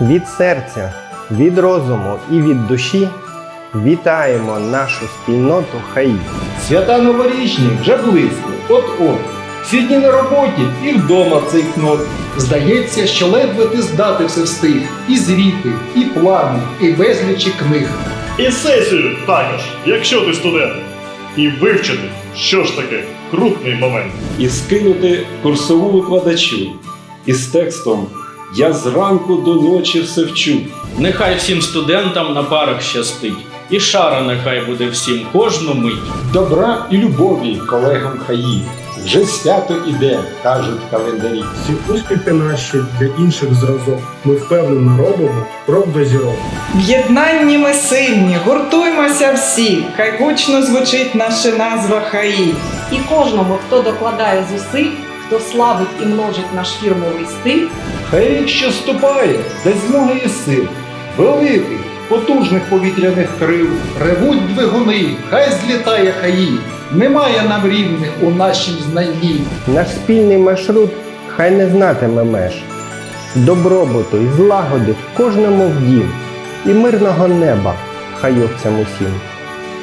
Від серця, від розуму і від душі вітаємо нашу спільноту Хаї. Свята новорічні вже близько. От-от. Всі дні на роботі і вдома цей кнот. Здається, що ледве ти здати все встиг. І звіти, і плани, і безлічі книг. І сесію також, якщо ти студент. І вивчити, що ж таке крупний момент. і скинути курсову викладачу із текстом Я зранку до ночі все вчу. Нехай всім студентам на парах щастить, і шара нехай буде всім кожну мить. Добра і любові колегам хаї. Вже свято іде, кажуть календарі. Всі успіхи наші для інших зразок. Ми впевнено робимо крок до зірок. В єднанні ми сильні, гуртуймося всі, хай гучно звучить наша назва ХАІ. І кожному, хто докладає зусиль, хто славить і множить наш фірмовий стиль, Хай рік, що ступає, дасть змоги і сил. Великих, потужних повітряних крил, ревуть двигуни, хай злітає хаї. Немає нам рівних у нашім знанні. Наш спільний маршрут хай не знатиме меж, добробуту і злагоди в кожному вдім, і мирного неба хайовцям усім.